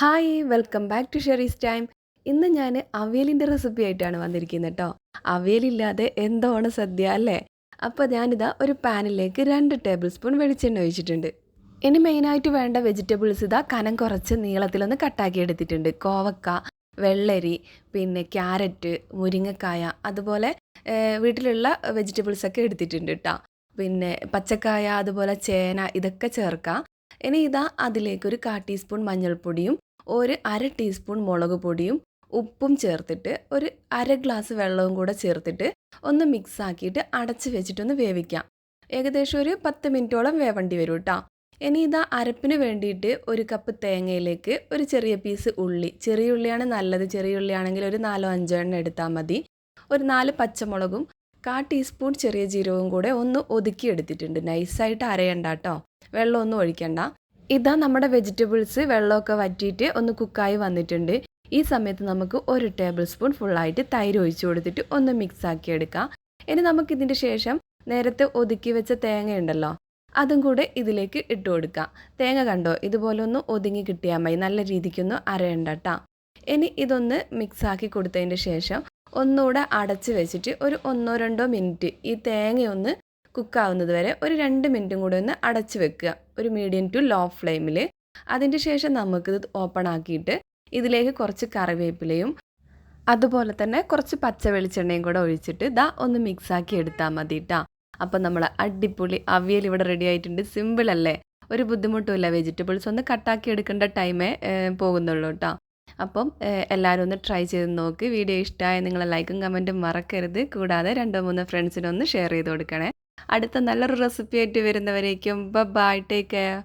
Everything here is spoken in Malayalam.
Hi welcome back to Sheri's time. ഇന്ന് ഞാൻ അവിയലിന്റെ റെസിപ്പി ആയിട്ടാണ് വന്നിരിക്കുന്നത് കേട്ടോ അവിയലില്ലാതെ എന്തോണം സദ്യ അല്ലേ? അപ്പോൾ ഞാനിതാ ഒരു പാനിലേക്ക് രണ്ട് ടേബിൾ സ്പൂൺ വെളിച്ചെണ്ണ ഒഴിച്ചിട്ടുണ്ട്. ഇനി മെയിനായിട്ട് വേണ്ട വെജിറ്റബിൾസ് ഇതാ കനം കുറച്ച് നീളത്തിലൊന്ന് കട്ടാക്കി എടുത്തിട്ടുണ്ട്. കോവക്ക വെള്ളരി പിന്നെ ക്യാരറ്റ് മുരിങ്ങക്കായ അതുപോലെ വീട്ടിലുള്ള വെജിറ്റബിൾസൊക്കെ എടുത്തിട്ടുണ്ട് കേട്ടോ പിന്നെ പച്ചക്കായ അതുപോലെ ചേന ഇതൊക്കെ ചേർക്കാം. ഇനി ഇതാ അതിലേക്ക് ഒരു കാ ടീസ്പൂൺ മഞ്ഞൾപ്പൊടിയും ഒരു അര ടീസ്പൂൺ മുളക് പൊടിയും ഉപ്പും ചേർത്തിട്ട് ഒരു അര ഗ്ലാസ് വെള്ളവും കൂടെ ചേർത്തിട്ട് ഒന്ന് മിക്സ് ആക്കിയിട്ട് അടച്ച് വെച്ചിട്ടൊന്ന് വേവിക്കാം. ഏകദേശം ഒരു പത്ത് മിനിറ്റോളം വേവേണ്ടി വരും കേട്ടോ ഇനി ഇതാ അരപ്പിന് വേണ്ടിയിട്ട് ഒരു കപ്പ് തേങ്ങയിലേക്ക് ഒരു ചെറിയ പീസ് ഉള്ളി. ചെറിയ ഉള്ളിയാണ് നല്ലത്. ചെറിയ ഉള്ളിയാണെങ്കിൽ ഒരു നാലോ അഞ്ചോ എണ്ണം എടുത്താൽ മതി. ഒരു നാല് പച്ചമുളകും കാ ടീസ്പൂൺ ചെറിയ ജീരകവും കൂടെ ഒന്ന് ഒതുക്കി എടുത്തിട്ടുണ്ട്. നൈസായിട്ട് അരയണ്ട കേട്ടോ വെള്ളമൊന്നും ഒഴിക്കണ്ട. ഇതാ നമ്മുടെ വെജിറ്റബിൾസ് വെള്ളമൊക്കെ വറ്റിയിട്ട് ഒന്ന് കുക്കായി വന്നിട്ടുണ്ട്. ഈ സമയത്ത് നമുക്ക് ഒരു ടേബിൾ സ്പൂൺ ഫുള്ളായിട്ട് തൈര് ഒഴിച്ചു കൊടുത്തിട്ട് ഒന്ന് മിക്സ് ആക്കി എടുക്കാം. ഇനി നമുക്ക് നമുക്കിതിന്റെ ശേഷം നേരത്തെ ഒതുക്കി വെച്ച തേങ്ങ ഉണ്ടല്ലോ അതും കൂടെ ഇതിലേക്ക് ഇട്ട് കൊടുക്കാം. തേങ്ങ കണ്ടോ? ഇതുപോലെ ഒന്ന് ഒതുങ്ങി കിട്ടിയാൽ മതി. നല്ല രീതിക്കൊന്ന് അരയണ്ട കേട്ടോ ഇനി ഇതൊന്ന് മിക്സ് ആക്കി കൊടുത്തതിന്റെ ശേഷം ഒന്നുകൂടെ അടച്ച് വെച്ചിട്ട് ഒരു ഒന്നോ രണ്ടോ മിനിറ്റ് ഈ തേങ്ങയൊന്ന് കുക്കാവുന്നത് വരെ ഒരു രണ്ട് മിനിറ്റും കൂടെ ഒന്ന് അടച്ച് വെക്കുക. ഒരു മീഡിയം ടു ലോ ഫ്ലെയിമിൽ അതിന്റെ ശേഷം നമുക്കിത് ഓപ്പൺ ആക്കിയിട്ട് ഇതിലേക്ക് കുറച്ച് കറിവേപ്പിലയും അതുപോലെ തന്നെ കുറച്ച് പച്ച വെളിച്ചെണ്ണയും കൂടെ ഒഴിച്ചിട്ട് ദാ ഒന്ന് മിക്സാക്കി എടുത്താൽ മതി കേട്ടോ അപ്പം നമ്മൾ അടിപൊളി അവിയൽ ഇവിടെ റെഡി ആയിട്ടുണ്ട്. സിമ്പിൾ അല്ലേ? ഒരു ബുദ്ധിമുട്ടുമില്ല. വെജിറ്റബിൾസ് ഒന്ന് കട്ടാക്കി എടുക്കേണ്ട ടൈമേ പോകുന്നുള്ളൂ കേട്ടോ അപ്പം എല്ലാവരും ഒന്ന് ട്രൈ ചെയ്ത് നോക്ക്. വീഡിയോ ഇഷ്ടമായ നിങ്ങളെ ലൈക്കും കമന്റും മറക്കരുത്. കൂടാതെ രണ്ടോ മൂന്നോ ഫ്രണ്ട്സിനൊന്ന് ഷെയർ ചെയ്ത് കൊടുക്കണേ. അടുത്ത നല്ലൊരു റെസിപ്പി ആയിട്ട് വരുന്നവരേക്കും. Bye take care